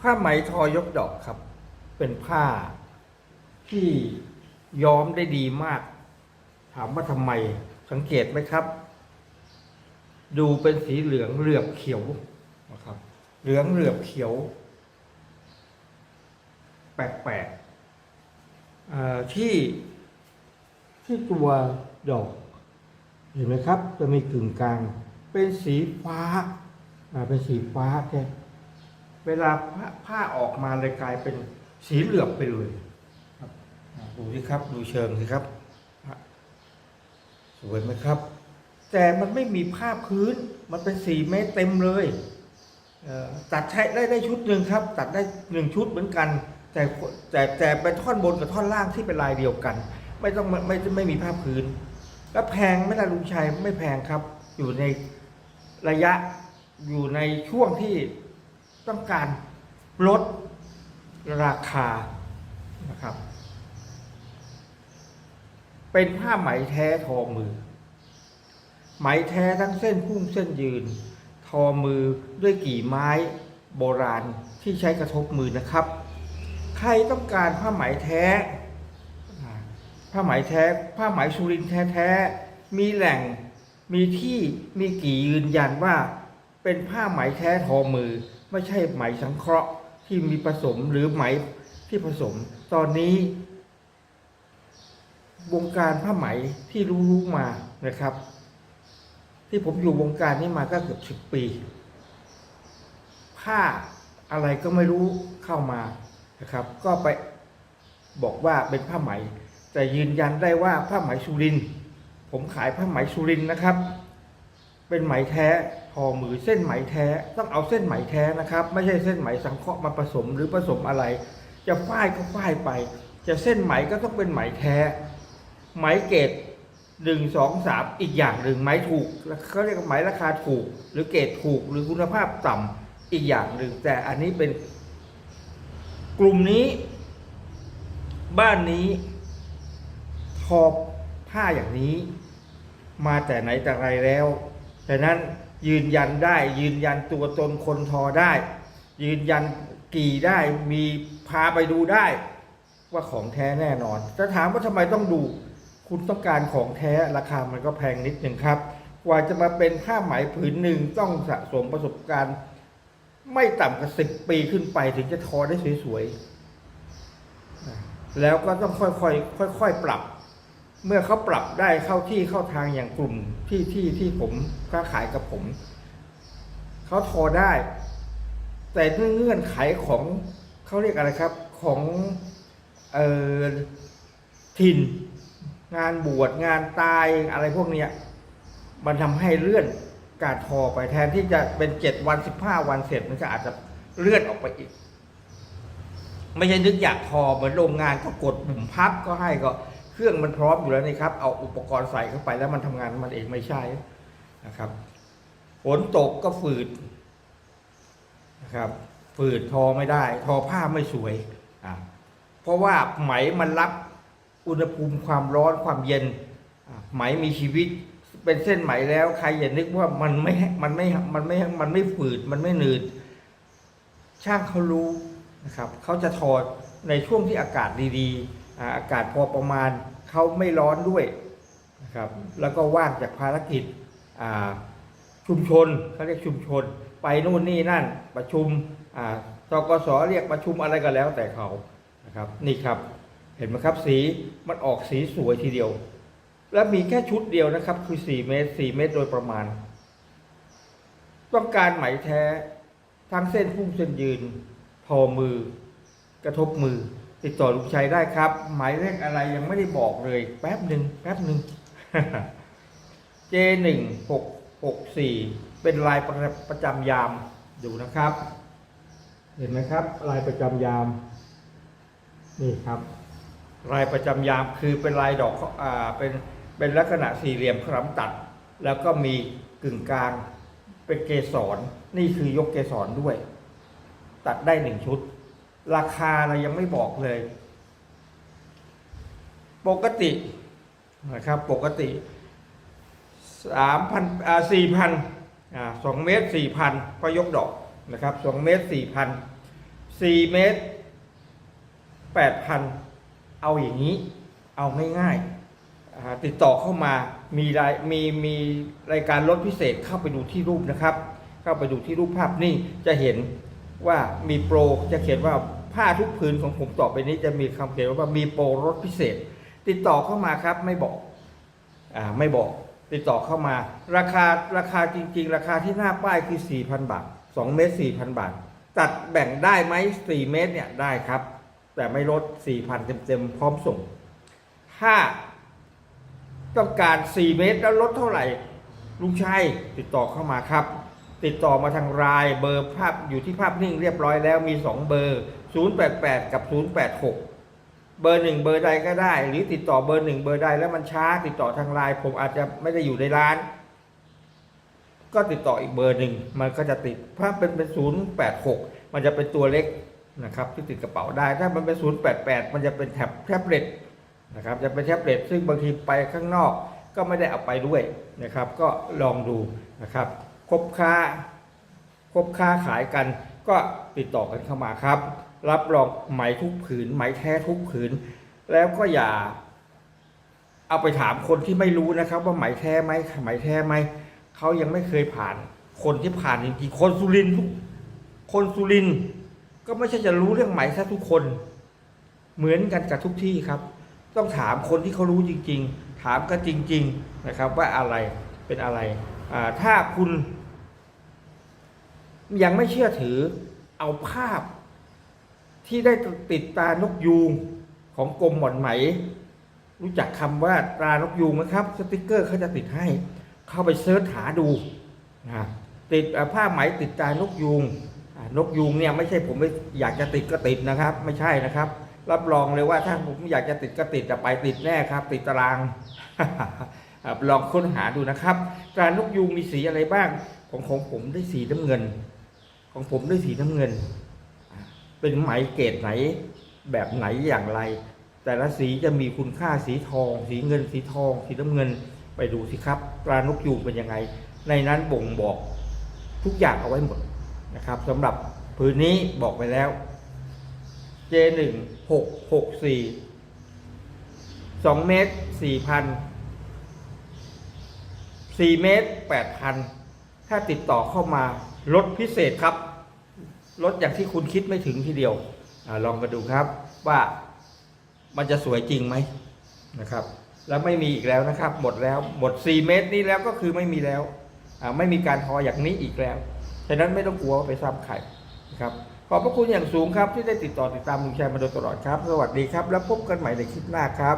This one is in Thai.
ผ้าไหมทอยกดอกครับ เป็นผ้าที่ย้อมได้ดีมาก ถามว่าทำไมสังเกตไหมครับ ดูเป็นสีเหลืองเหลือบเขียวนะครับ เหลืองเหลือบเขียว แปลกๆที่ที่ตัวดอก เห็นไหมครับ จะมีกึ่งกลาง เป็นสีฟ้าเป็นสีฟ้าแค่ เวลาผ้าผ้าออกมาเลยกลายเป็นสีเหลือบไปเลยครับอ่าดูสิครับ ดูเชิงสิครับอะสวยไหมครับ แต่มันไม่มีผ้าพื้น มันเป็นสีเมตรเต็มเลยเอ่อตัดใช้ได้ได้ชุดหนึ่งครับ ตัดได้หนึ่งชุดเหมือนกัน แต่แต่แต่เป็นท่อนบนกับท่อนล่างที่เป็นลายเดียวกัน ไม่ต้องไม่ไม่ไม่มีผ้าพื้น แล้วแพงไหม่ล่ะลุงชัยไม่แพงครับ อยู่ในระยะอยู่ในช่วงที่ ต้องการลดราคานะครับ เป็นผ้าไหมแท้ทอมือ ไหมแท้ทั้งเส้นพุ่งเส้นยืน ทอมือด้วยกี่ไม้โบราณที่ใช้กระทบมือนะครับ ใครต้องการผ้าไหมแท้ ผ้าไหมแท้ ผ้าไหมสุรินทร์แท้มีแหล่งมีที่มีกี่ยืนยันว่าเป็นผ้าไหมแท้ทอมือ ไม่ใช่ไหมสังเคราะห์ที่มีผสมหรือไหมที่ผสม ตอนนี้ วงการผ้าไหมที่รู้มานะครับ ที่ผมอยู่วงการนี้มาก็เกือบสิบปี ผ้าอะไรก็ไม่รู้เข้ามานะครับ ก็ไปบอกว่าเป็นผ้าไหม แต่ยืนยันได้ว่าผ้าไหมสุรินผมขายผ้าไหมสุรินนะครับ เป็นไหมแท้ทอมือเส้นไหมแท้ ต้องเอาเส้นไหมแท้นะครับ ไม่ใช่เส้นไหมสังเคราะห์มาผสมหรือผสมอะไร จะฝ้ายก็ฝ้ายไป จะเส้นไหมก็ต้องเป็นไหมแท้ ไหมเกรดหนึ่งสองสามอีกอย่างหนึ่งไหมถูกเขาเรียกไหมราคาถูก หรือเกรดถูกหรือคุณภาพต่ำอีกอย่างหนึ่ง แต่อันนี้เป็น กลุ่มนี้ บ้านนี้ทอผ้าอย่างนี้ มาแต่ไหนแต่ไรแล้ว แต่นั้นยืนยันได้ ยืนยันตัวตนคนทอได้ ยืนยันกี่ได้มีพาไปดูได้ ว่าของแท้แน่นอนจะถามว่าทำไมต้องดู คุณต้องการของแท้ราคามันก็แพงนิดหนึ่งครับ กว่าจะมาเป็นผ้าไหมผืนหนึ่งต้องสะสมประสบการณ์ ไม่ต่ำกว่าสิบปีขึ้นไปถึงจะทอได้สวยๆแล้วก็ต้องค่อยๆค่อยๆปรับ เมื่อเขาปรับได้เข้าที่เข้าทางอย่างกลุ่มที่ที่ที่ผมค้าขายกับผม เขาทอได้ แต่เงื่อนไขของเขาเรียกอะไรครับ ของเอ่อถิ่น งานบวชงานตายอะไรพวกเนี้ยมันทำให้เลื่อนการทอไปแทนที่จะเป็นเจ็ดวันสิบห้าวันเสร็จมันก็อาจจะเลื่อนออกไปอีก ไม่ใช่นึกอยากทอเหมือนโรงงานก็กดปุ่มพับก็ให้ก็ เครื่องมันพร้อมอยู่แล้วนี่ครับ เอาอุปกรณ์ใส่เข้าไปแล้วมันทำงานมันเองไม่ใช่นะครับฝนตกก็ฝืดนะครับฝืดทอไม่ได้ ทอผ้าไม่สวยอ่าเพราะว่าไหมมันรับอุณหภูมิความร้อนความเย็นไหมมีชีวิต เป็นเส้นไหมแล้ว ใครอย่านึกว่ามันไม่มันไม่มันไม่มันไม่ฝืดมันไม่หนืด ช่างเขารู้นะครับเขาจะถอในช่วงที่อากาศดีๆ อ่าอากาศพอประมาณเขาไม่ร้อนด้วยนะครับแล้วก็ว่างจากภารกิจอ่าชุมชนเขาเรียกชุมชน ไปนู่นนี่นั่นประชุมอ่าตกสเรียกประชุมอะไรก็แล้วแต่เขานะครับนี่ครับเห็นไหมครับสีมันออกสีสวยทีเดียว และมีแค่ชุดเดียวนะครับ คือ 4 เมตร 4 เมตรโดยประมาณ ต้องการไหมแท้ทั้งเส้นพุ่งเส้นยืน พอมือกระทบมือ ติดต่อลุงชัยได้ครับ หมายเลขอะไรยังไม่ได้บอกเลย แป๊บหนึ่งแป๊บหนึ่ง J หนึ่งหกหกสี่เป็นลายประประจำยามดูนะครับ เห็นไหมครับ ลายประจำยาม นี่ครับ ลายประจำยามคือเป็นลายดอกอ่าเป็นเป็นลักษณะสี่เหลี่ยมคล้ำตัด แล้วก็มีกึ่งกลางเป็นเกสรนี่คือยกเกสรด้วย ตัดได้หนึ่งชุด ราคาเรายังไม่บอกเลย ปกตินะครับ ปกติสามพันอ่าสี่พันอ่าสองเมตรสี่พันก็ยกดอกนะครับสองเมตรสี่พันสี่เมตรแปดพันเอาอย่างนี้ เอาง่ายๆอ่าติดต่อเข้ามามีรายมีมีรายการลดพิเศษเข้าไปดูที่รูปนะครับ เข้าไปดูที่รูปภาพนิ่จะเห็นว่ามีโปรจะเขียนว่า ผ้าทุกผืนของผมต่อไปนี้จะมีคำเขียนว่ามีโปรลดพิเศษ ติดต่อเข้ามาครับไม่บอกอ่าไม่บอก ติดต่อเข้ามา ราคาราคาจริง ๆ ราคาที่หน้าป้ายคือ 4,000 บาท 2 เมตร 4,000 บาท ตัดแบ่งได้ไหม4เมตรเนี่ยได้ครับ แต่ไม่ลด 4,000 เต็มๆพร้อมส่ง ถ้าต้องการ 4 เมตรแล้วลดเท่าไหร่ลุงชัยติดต่อเข้ามาครับ ติดต่อมาทางไลน์เบอร์ภาพอยู่ที่ภาพนิ่งเรียบร้อยแล้วมี 2 เบอร์ 088 กับ 086 เบอร์หนึ่งเบอร์ใดก็ได้ หรือติดต่อเบอร์หนึ่งเบอร์ใดแล้วมันช้าติดต่อทางไลน์ผมอาจจะไม่ได้อยู่ในร้าน ก็ติดต่ออีกเบอร์หนึ่งมันก็จะติดถ้าเป็นเป็นศูนย์แปดหกมันจะเป็นตัวเล็กนะครับที่ติดกระเป๋าได้ถ้ามันเป็นศูนย์แปดแปดมันจะเป็นแท็บแท็บเล็ตนะครับจะเป็นแท็บเล็ตซึ่งบางทีไปข้างนอกก็ไม่ได้เอาไปด้วยนะครับ ก็ลองดูนะครับ คบค่าคบค่าขายกัน ก็ติดต่อกันเข้ามาครับ รับรองไหมทุกผืนไหมแท้ทุกผืน แล้วก็อย่า เอาไปถามคนที่ไม่รู้นะครับ ว่าไหมแท้ไหมไหมแท้ไหมเขายังไม่เคยผ่าน คนที่ผ่านจริงๆคนสุรินทุกคนสุรินก็ไม่ใช่จะรู้เรื่องไหมซะทุกคน เหมือนกันกับทุกที่ครับ ต้องถามคนที่เขารู้จริง ๆ ถามกันจริง ๆนะครับว่าอะไรเป็นอะไรถ้าคุณ ยังไม่เชื่อถือเอาภาพที่ได้ติดตานกยูงของกรมหม่อนไหม รู้จักคำว่าตรานกยูงไหมครับ สติกเกอร์เขาจะติดให้ เข้าไปเสิร์ชหาดูนะติดผ้าไหมติดตานกยูงนกยูงเนี่ยไม่ใช่ผมไม่อยากจะติดก็ติดนะครับ ไม่ใช่นะครับ รับรองเลยว่าถ้าผมอยากจะติดก็ติดจะไปติดแน่ครับ ติดตารางลองค้นหาดูนะครับตรานกยูงมีสีอะไรบ้างของของผมได้สีน้ำเงิน ของผมด้วยสีน้ำเงิน เป็นไหมเกรดไหน แบบไหนอย่างไร แต่ละสีจะมีคุณค่าสีทอง สีเงิน สีทอง สีน้ำเงิน ไปดูสิครับตรานกยูงเป็นยังไง ในนั้นบ่งบอกทุกอย่างเอาไว้หมดนะครับสำหรับพื้นนี้บอกไปแล้ว J1 6 6 4 2เมตร4,000 4เมตร8,000ถ้าติดต่อเข้ามาลดพิเศษครับ ลดอย่างที่คุณคิดไม่ถึงทีเดียวอลองมาดูครับว่ามันจะสวยจริงไหมนะครับ แล้วไม่มีอีกแล้วนะครับ หมดแล้วหมด 4 เมตรนี้แล้วก็คือไม่มีแล้วไม่มีการทออย่างนี้อีกแล้วฉะนั้นไม่ต้องกลัวไปซ้ำใครนะครับขอบพระคุณอย่างสูงครับที่ได้ติดต่อติดตามลุงชัยมาโดยตลอดครับ สวัสดีครับ แล้วพบกันใหม่ในคลิปหน้าครับ